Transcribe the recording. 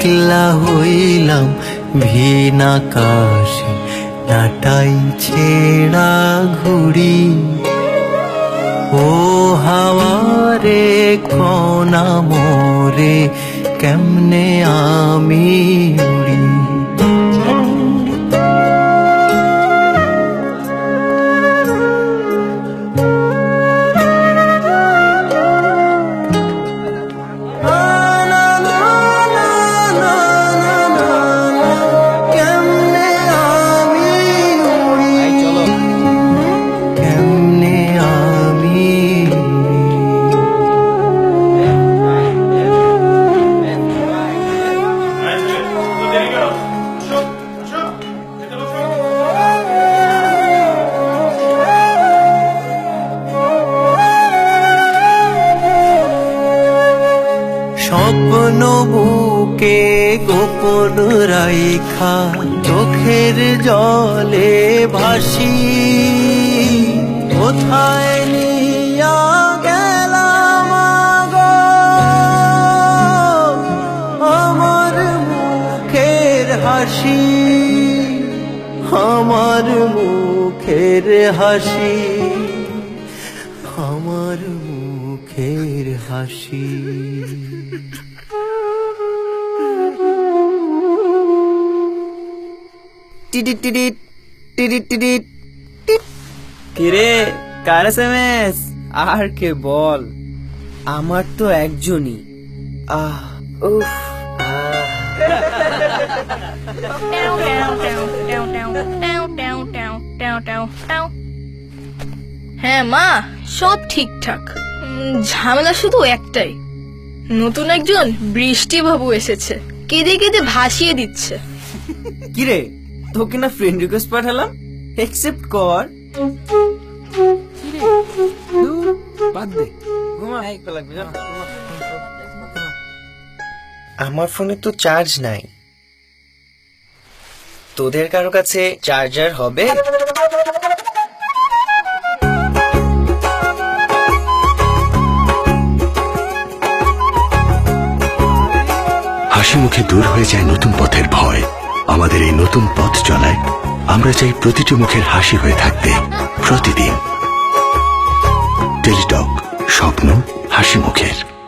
একলা হইলাম ভিনাকাশে নাটাই ছেড়া ঘুড়ি। ও হাওয়ারে কোনা মোরে কেমনে আমি উড়ি? স্বপ্ন বুকে গোপন রাইখা, চোখের জলে ভাসি। কোথায় নিয়া গেলাম আমার মুখের হাসি, আমার মুখের হাসি। হাসি। টিডিট টিডিট টিডিট টিডিট। কিরে কার এসএমএস আর কে বল? আমার তো একজনই। আহ উফ হ্যাঁ মা সব ঠিকঠাক। ঝামেলা শুধু একটাই। নতুন একজন বৃষ্টি বাবু এসেছে। কেঁদে কেঁদে ভাসিয়ে দিচ্ছে। কিরে তোকে না ফ্রেন্ড রিকোয়েস্ট পাঠালাম? একসেপ্ট কর। বাদ দে আমার ফোনে তো চার্জ নাই। তোদের কারও কাছে চার্জার হবে? হাসি মুখে দূর হয়ে যায় নতুন পথের ভয়। আমাদের এই নতুন পথ চলায় আমরা চাই প্রতিটি মুখের হাসি হয়ে থাকতে প্রতিদিন। টেলিটক স্বপ্ন, হাসি মুখের।